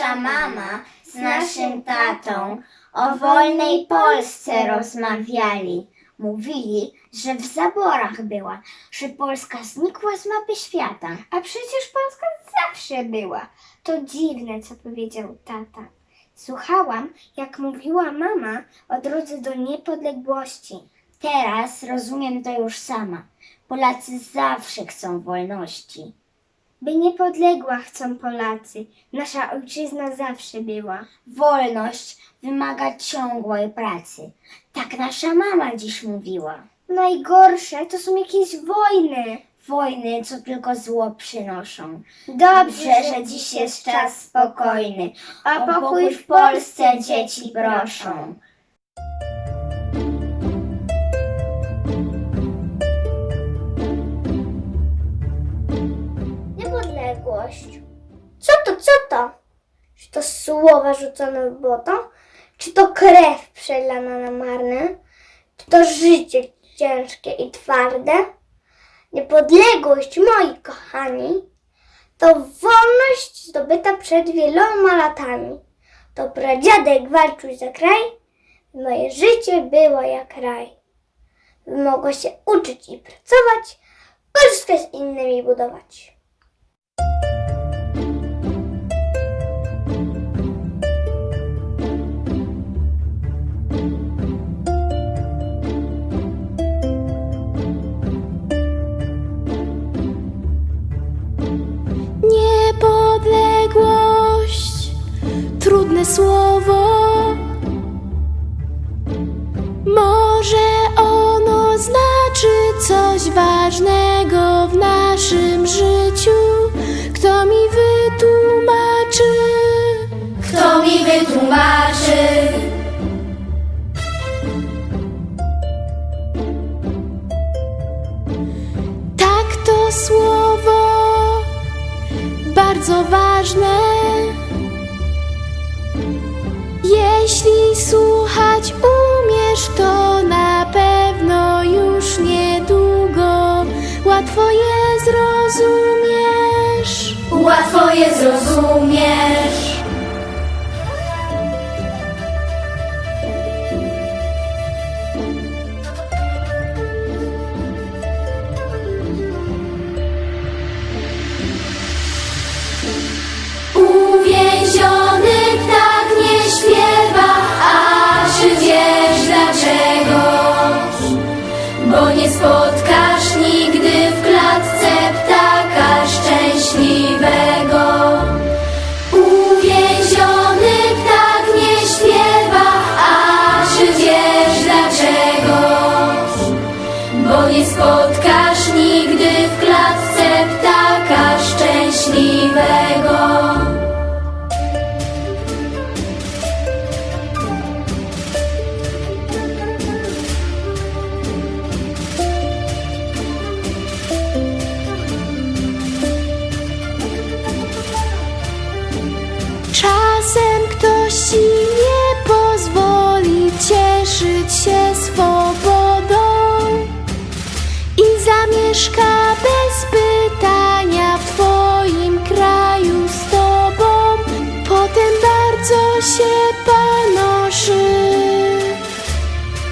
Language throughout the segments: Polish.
nasza mama z naszym tatą o wolnej Polsce rozmawiali. Mówili, że w zaborach była, że Polska znikła z mapy świata. A przecież Polska zawsze była. To dziwne, co powiedział tata. Słuchałam, jak mówiła mama o drodze do niepodległości. Teraz rozumiem to już sama. Polacy zawsze chcą wolności. By niepodległa chcą Polacy. Nasza ojczyzna zawsze była. Wolność wymaga ciągłej pracy. Tak nasza mama dziś mówiła. Najgorsze to są jakieś wojny. Wojny, co tylko zło przynoszą. Dobrze, że dziś jest czas spokojny. O pokój w Polsce dzieci proszą. Co to, co to? Czy to słowa rzucone w błoto? Czy to krew przelana na marne? Czy to życie ciężkie i twarde? Niepodległość, moi kochani, to wolność zdobyta przed wieloma latami. To pradziadek walczył za kraj, moje życie było jak raj. Mogło się uczyć i pracować, Polskę z innymi budować. Ważne. Jeśli słuchać umiesz, to na pewno już niedługo łatwo je zrozumiesz. Łatwo je zrozumiesz. Się panoszy,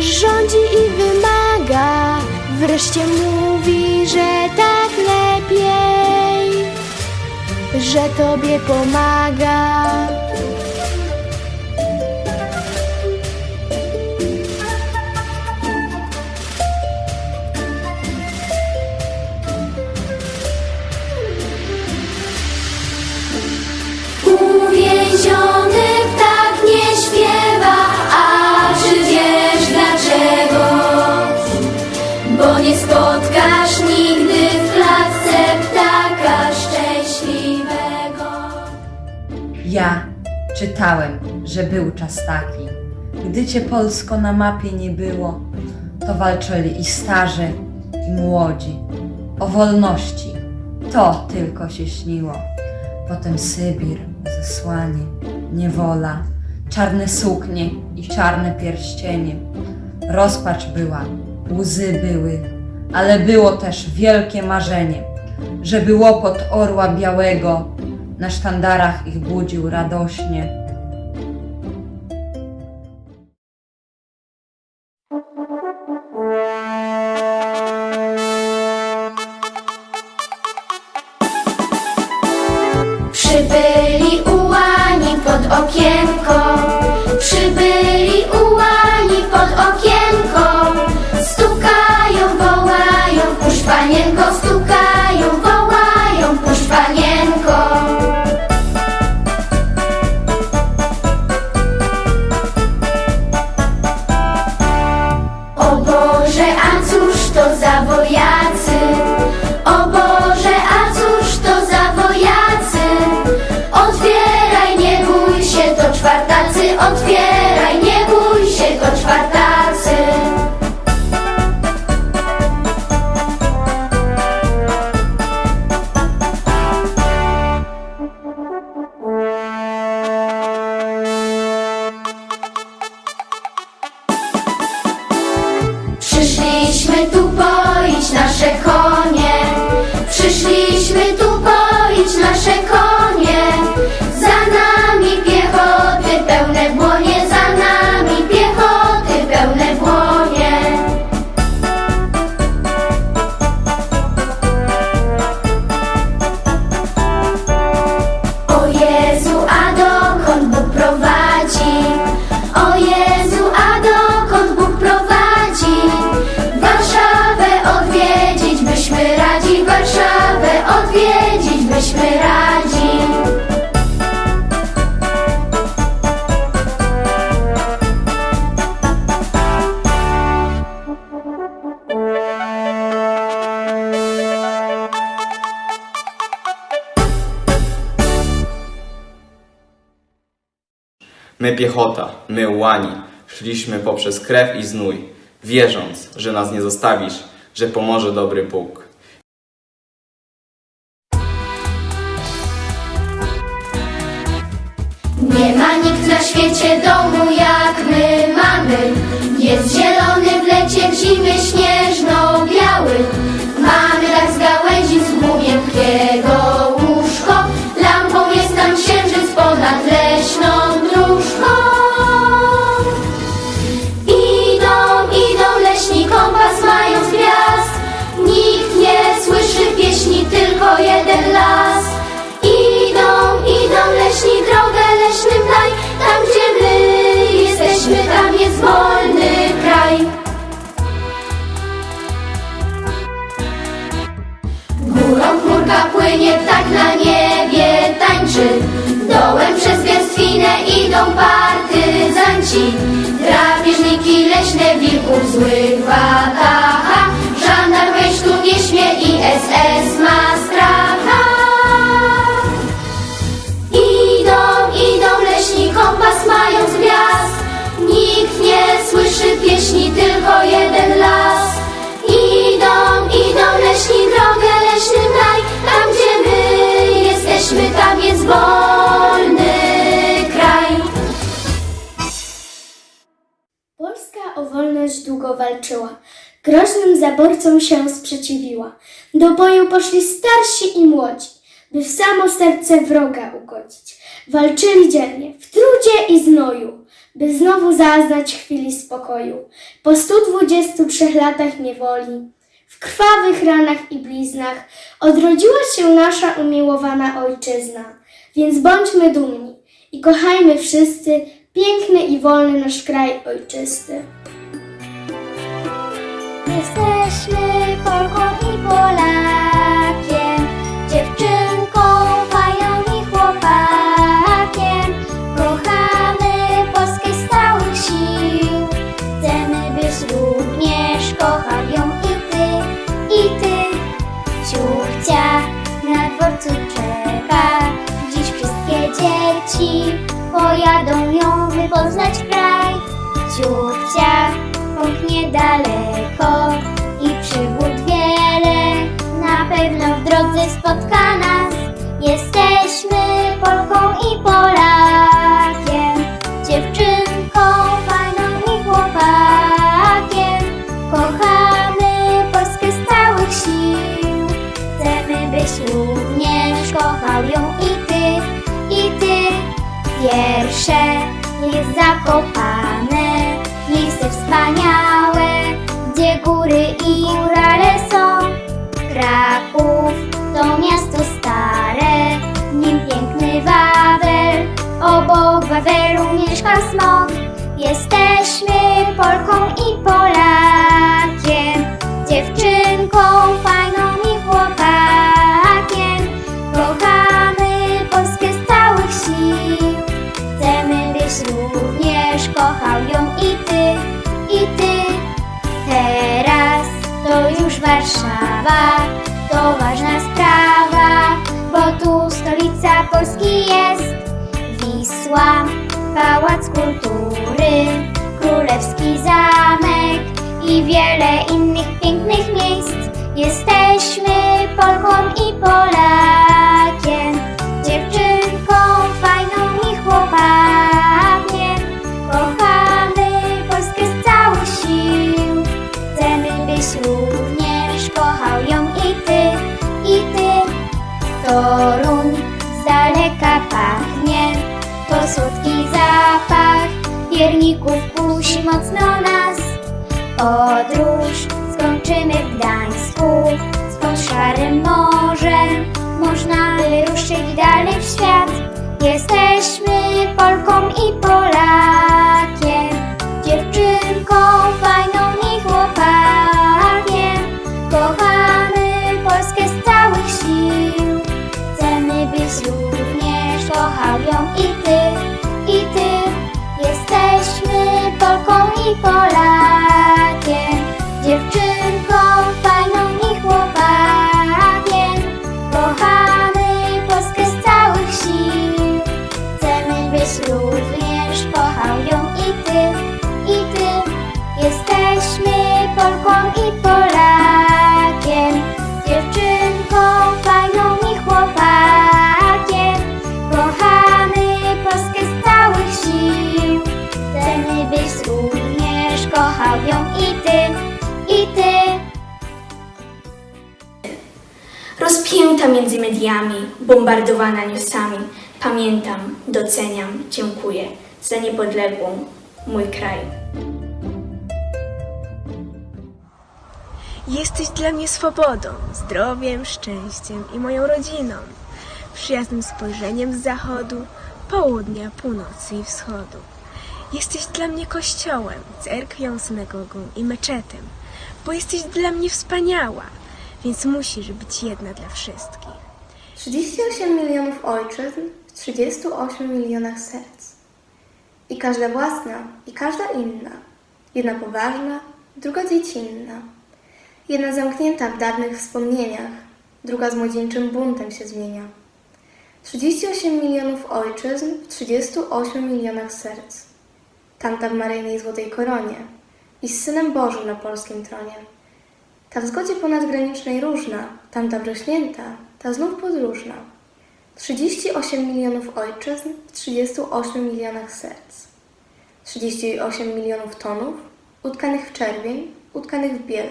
rządzi i wymaga. Wreszcie mówi, że tak lepiej że Tobie pomaga. Czytałem, że był czas taki, gdy cię Polsko na mapie nie było, to walczyli i starzy, i młodzi. O wolności to tylko się śniło. Potem Sybir, zesłanie, niewola, czarne suknie i czarne pierścienie. Rozpacz była, łzy były, ale było też wielkie marzenie, żeby łopot orła białego na sztandarach ich budził radośnie. Piechota, my ułani, szliśmy poprzez krew i znój, wierząc, że nas nie zostawisz, że pomoże dobry Bóg. Nie ma nikt na świecie partyzanci. Drapieżniki leśne wilków złych wataha. Żandar wejść tu nie śmie i SS ma Groźnym zaborcom się sprzeciwiła. Do boju poszli starsi i młodzi, by w samo serce wroga ugodzić. Walczyli dzielnie, w trudzie i znoju, by znowu zaznać chwili spokoju. Po 123 latach niewoli, w krwawych ranach i bliznach, odrodziła się nasza umiłowana ojczyzna. Więc bądźmy dumni i kochajmy wszyscy piękny i wolny nasz kraj ojczysty. Jesteśmy Polką i Polakiem, dziewczynką, panią i chłopakiem. Kochamy Polskę z sił, chcemy byś również kochał ją i ty, i ty. Ciuchcia na dworcu czeka, dziś wszystkie dzieci pojadą ją, by poznać kraj. Ciuchcia pomknie daleko i przygód wiele na pewno w drodze spotka nas. Jesteśmy Polką i Polakiem, dziewczynką, fajną i chłopakiem. Kochamy Polskę z całych sił, chcemy byś również kochał ją i ty. najpiękniejsze jest zakopane. Miejsce wspaniałe, Wawelu mieszka smok. Jesteśmy Polką i Polakiem, dziewczynką fajną i chłopakiem. Kochamy Polskę z całych sił. Chcemy, byś również kochał ją i ty, i ty. Teraz to już Warszawa, to ważna sprawa, bo tu stolica Polski jest. Wisła, Pałac Kultury, Królewski Zamek i wiele innych pięknych miejsc. Jesteśmy Polką i Polakiem, dziewczynką fajną i chłopakiem. Kochamy Polskę z całych sił, chcemy byś również mocno nas. Podróż skończymy w Gdańsku, skąd szarym morzem można wyruszyć dalej w świat. Jesteśmy Polką i Polakiem, Polką Między mediami, bombardowana newsami. Pamiętam, doceniam, dziękuję za niepodległą mój kraj. Jesteś dla mnie swobodą, zdrowiem, szczęściem i moją rodziną, przyjaznym spojrzeniem z zachodu, południa, północy i wschodu. Jesteś dla mnie kościołem, cerkwią, synagogą i meczetem, bo jesteś dla mnie wspaniała, więc musisz być jedna dla wszystkich. 38 milionów ojczyzn w 38 milionach serc. I każda własna, i każda inna. Jedna poważna, druga dziecinna. Jedna zamknięta w dawnych wspomnieniach, druga z młodzieńczym buntem się zmienia. 38 milionów ojczyzn w 38 milionach serc. Tamta w Maryjnej Złotej Koronie i z Synem Bożym na polskim tronie. Ta w zgodzie ponadgranicznej różna, tamta wrośnięta, ta znów podróżna. 38 milionów ojczyzn w 38 milionach serc. 38 milionów tonów, utkanych w czerwień, utkanych w biel.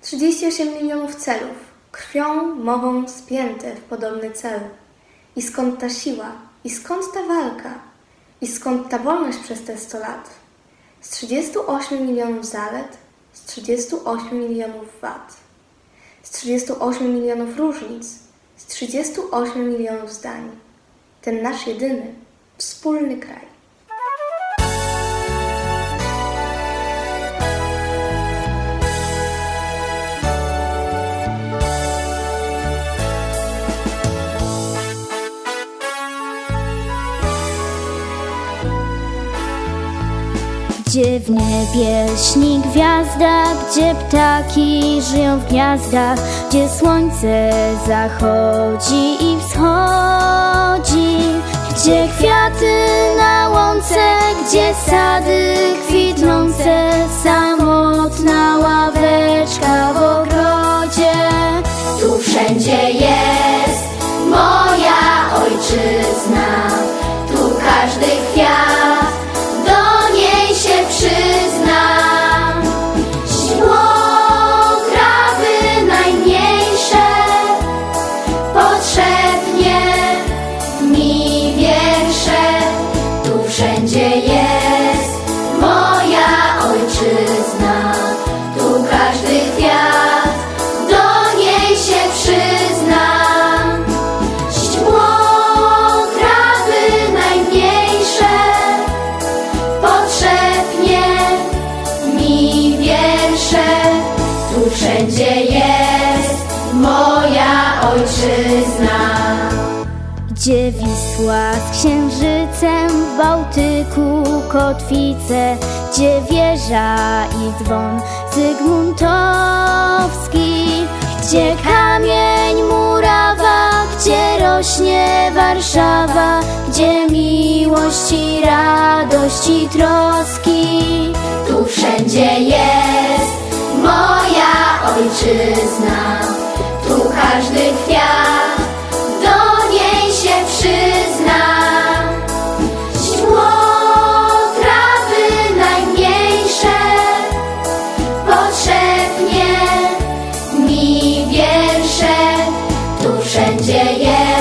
38 milionów celów, krwią, mową spięte w podobny cel. I skąd ta siła? I skąd ta walka? I skąd ta wolność przez te 100 lat? Z 38 milionów zalet, z 38 milionów wad, z 38 milionów różnic, z 38 milionów zdań. Ten nasz jedyny, wspólny kraj. Gdzie w niebie śni gwiazda, gdzie ptaki żyją w gniazdach, gdzie słońce zachodzi i wschodzi, gdzie kwiaty na łące, gdzie sady kwitnące, samotna ławeczka w ogrodzie. Tu wszędzie jest moja ojczyzna, tu każdy kwiat Wisła z księżycem w Bałtyku kotwice, gdzie wieża i dzwon Zygmuntowski, gdzie kamień murawa, gdzie rośnie Warszawa, gdzie miłości, radości, troski. Tu wszędzie jest moja ojczyzna, tu każdy kwiat yeah.